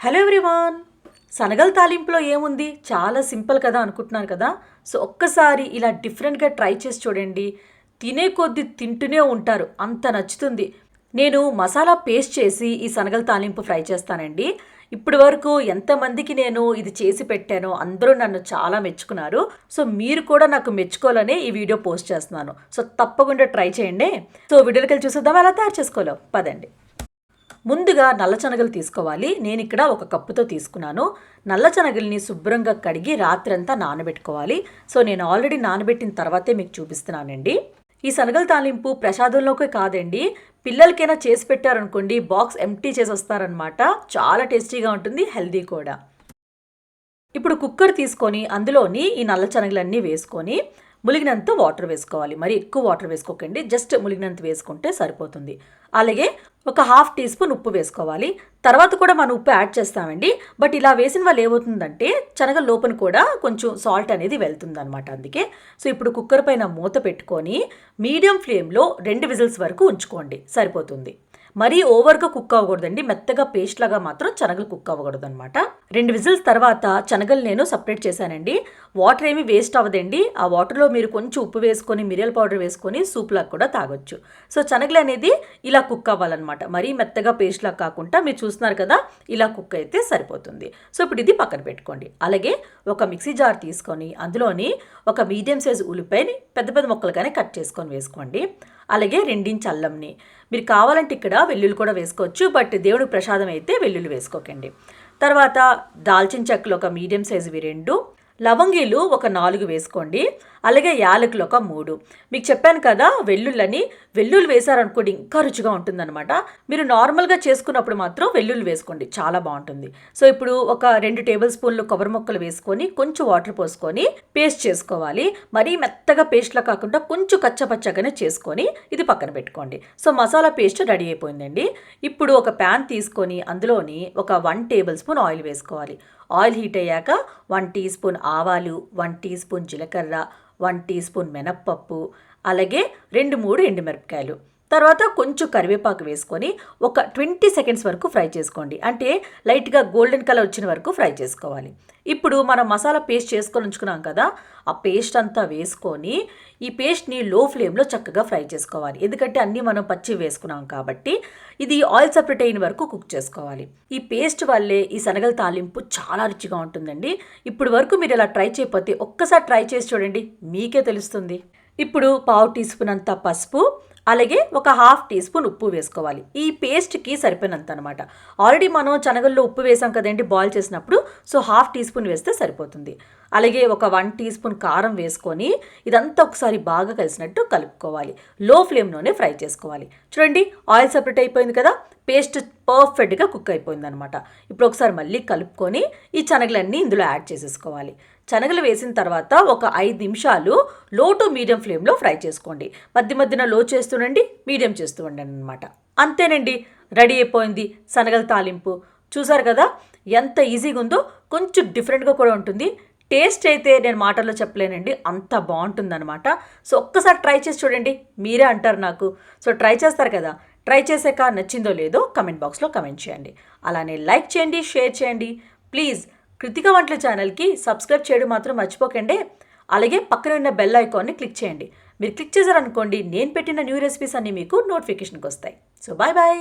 Hello everyone. శనగల తాలింపులో ఏముంది? చాలా సింపుల్ కదా అనుకుంటున్నాను కదా? సో ఒక్కసారి ఇలా డిఫరెంట్గా ట్రై చేసి చూడండి. తినే కొద్దీ తింటూనే ఉంటారు. అంత నచ్చుతుంది. నేను మసాలా పేస్ట్ చేసి ఈ శనగల తాలింపు ఫ్రై చేస్తానండి. ఇప్పటి వరకు ఎంతమందికి నేను ఇది చేసి పెట్టానో అందరూ నన్ను చాలా మెచ్చుకున్నారు. సో మీరు కూడా నాకు మెచ్చుకోవాలని ఈ వీడియో పోస్ట్ చేస్తున్నాను. సో తప్పకుండా ట్రై చేయండి. సో వీడియోకి వెళ్ళి చూసేద్దాం. అలా తయారు చేసుకోలేవు పదండి. ముందుగా నల్లశనగలు తీసుకోవాలి. నేను ఇక్కడ ఒక కప్పుతో తీసుకున్నాను. నల్లశనగల్ని శుభ్రంగా కడిగి రాత్రంతా నానబెట్టుకోవాలి. సో నేను ఆల్రెడీ నానబెట్టిన తర్వాతే మీకు చూపిస్తున్నానండి. ఈ శనగల తాలింపు ప్రసాదంలోకి కాదండి. పిల్లలకైనా చేసి పెట్టారనుకోండి బాక్స్ ఎంటీ చేసి వస్తారనమాట చాలా టేస్టీగా ఉంటుంది హెల్దీ కూడా. ఇప్పుడు కుక్కర్ తీసుకొని అందులోని ఈ నల్ల శనగలన్నీ వేసుకొని ములిగినంత వాటర్ వేసుకోవాలి. మరి ఎక్కువ వాటర్ వేసుకోకండి జస్ట్ ములిగినంత వేసుకుంటే సరిపోతుంది. అలాగే ఒక హాఫ్ టీ స్పూన్ ఉప్పు వేసుకోవాలి. తర్వాత కూడా మనం ఉప్పు యాడ్ చేస్తామండి. బట్ ఇలా వేసిన వాళ్ళు ఏమవుతుందంటే శనగ లోపల కూడా కొంచెం సాల్ట్ అనేది వెళ్తుందనమాట అందుకే. సో ఇప్పుడు కుక్కర్ పైన మూత పెట్టుకొని మీడియం ఫ్లేమ్లో రెండు విజిల్స్ వరకు ఉంచుకోండి. సరిపోతుంది. మరీ ఓవర్గా కుక్ అవ్వకూడదండి. మెత్తగా పేస్ట్ లాగా మాత్రం శనగలు కుక్ అవ్వకూడదు అనమాట రెండు విజిల్స్ తర్వాత శనగలు నేను సపరేట్ చేశానండి. వాటర్ ఏమి వేస్ట్ అవ్వదండి. ఆ వాటర్లో మీరు కొంచెం ఉప్పు వేసుకొని మిరియల్ పౌడర్ వేసుకొని సూప్లాగా కూడా తాగొచ్చు. సో శనగలు అనేది ఇలా కుక్ అవ్వాలన్నమాట. మరీ మెత్తగా పేస్ట్ లాగా కాకుండా మీరు చూస్తున్నారు కదా ఇలా కుక్ అయితే సరిపోతుంది. సో ఇప్పుడు ఇది పక్కన పెట్టుకోండి. అలాగే ఒక మిక్సీ జార్ తీసుకొని అందులోని ఒక మీడియం సైజ్ ఉల్లిపాయని పెద్ద పెద్ద ముక్కలుగానే కట్ చేసుకొని వేసుకోండి. అలాగే రెండించి అల్లంని. మీరు కావాలంటే ఇక్కడ వెల్లుల్లి కూడా వేసుకోవచ్చు బట్ దేవుడికి ప్రసాదం అయితే వెల్లుల్లి వేసుకోకండి. తర్వాత దాల్చిన చెక్కలు ఒక మీడియం సైజువి రెండు. లవంగీలు ఒక నాలుగు వేసుకోండి. అలాగే యాలకులు ఒక మూడు. మీకు చెప్పాను కదా వెల్లుల్లని వెల్లుల్లి వేశారనుకోండి ఇంకా రుచిగా ఉంటుందన్నమాట. మీరు నార్మల్గా చేసుకున్నప్పుడు మాత్రం వెల్లుల్లి వేసుకోండి చాలా బాగుంటుంది. సో ఇప్పుడు ఒక రెండు టేబుల్ స్పూన్లు కొబ్బరి మొక్కలు వేసుకొని కొంచెం వాటర్ పోసుకొని పేస్ట్ చేసుకోవాలి. మరీ మెత్తగా పేస్ట్లా కాకుండా కొంచెం కచ్చపచ్చగానే చేసుకొని ఇది పక్కన పెట్టుకోండి. సో మసాలా పేస్ట్ రెడీ అయిపోయిందండి. ఇప్పుడు ఒక ప్యాన్ తీసుకొని అందులోని ఒక వన్ టేబుల్ స్పూన్ ఆయిల్ వేసుకోవాలి. ఆయిల్ హీట్ అయ్యాక వన్ టీ స్పూన్ ఆవాలు వన్ టీ స్పూన్ జీలకర్ర వన్ టీ స్పూన్ మినప్పప్పు అలాగే రెండు మూడు ఎండుమిరపకాయలు. తర్వాత కొంచెం కరివేపాకు వేసుకొని ఒక ట్వంటీ సెకండ్స్ వరకు ఫ్రై చేసుకోండి. అంటే లైట్గా గోల్డెన్ కలర్ వచ్చిన వరకు ఫ్రై చేసుకోవాలి. ఇప్పుడు మనం మసాలా పేస్ట్ చేసుకొని ఉంచుకున్నాం కదా ఆ పేస్ట్ అంతా వేసుకొని ఈ పేస్ట్ని లో ఫ్లేమ్లో చక్కగా ఫ్రై చేసుకోవాలి. ఎందుకంటే అన్నీ మనం పచ్చి వేసుకున్నాం కాబట్టి ఇది ఆయిల్ సపరేట్ అయిన వరకు కుక్ చేసుకోవాలి. ఈ పేస్ట్ వల్లే ఈ శనగల తాలింపు చాలా రుచిగా ఉంటుందండి. ఇప్పుడు వరకు మీరు ఇలా ట్రై చేయకపోతే ఒక్కసారి ట్రై చేసి చూడండి. మీకే తెలుస్తుంది. ఇప్పుడు పావు టీ స్పూన్ అంత పసుపు అలాగే ఒక హాఫ్ టీ స్పూన్ ఉప్పు వేసుకోవాలి. ఈ పేస్ట్కి సరిపోయినంత అనమాట ఆల్రెడీ మనం శనగల్లో ఉప్పు వేసాం కదండి బాయిల్ చేసినప్పుడు సో హాఫ్ టీ స్పూన్ వేస్తే సరిపోతుంది. అలాగే ఒక వన్ టీ స్పూన్ కారం వేసుకొని ఇదంతా ఒకసారి బాగా కలిసినట్టు కలుపుకోవాలి. లో ఫ్లేమ్లోనే ఫ్రై చేసుకోవాలి. చూడండి ఆయిల్ సపరేట్ అయిపోయింది కదా? పేస్ట్ పర్ఫెక్ట్గా కుక్ అయిపోయింది అనమాట ఇప్పుడు ఒకసారి మళ్ళీ కలుపుకొని ఈ శనగలన్నీ ఇందులో యాడ్ చేసేసుకోవాలి. శనగలు వేసిన తర్వాత ఒక ఐదు నిమిషాలు లో టు మీడియం ఫ్లేమ్లో ఫ్రై చేసుకోండి. మధ్య మధ్యన లో చేస్తుండండి మీడియం చేస్తూ ఉండండి అనమాట. అంతేనండి రెడీ అయిపోయింది శనగల తాలింపు. చూసారు కదా ఎంత ఈజీగా ఉందో కొంచెం డిఫరెంట్గా కూడా ఉంటుంది. టేస్ట్ అయితే నేను మాటల్లో చెప్పలేనండి అంత బాగుంటుందన్నమాట. సో ఒక్కసారి ట్రై చేసి చూడండి మీరే అంటారు నాకు. సో ట్రై చేస్తారు కదా ట్రై చేసాక నచ్చిందో లేదో కమెంట్ బాక్స్లో కమెంట్ చేయండి. అలానే లైక్ చేయండి షేర్ చేయండి. ప్లీజ్ కృతిక వంటల ఛానల్కి సబ్స్క్రైబ్ చేయడం మాత్రం మర్చిపోకండి. అలాగే పక్కన ఉన్న బెల్ ఐకాన్ని క్లిక్ చేయండి. మీరు క్లిక్ చేశారనుకోండి నేను పెట్టిన న్యూ రెసిపీస్ అన్నీ మీకు నోటిఫికేషన్కి వస్తాయి. So bye bye.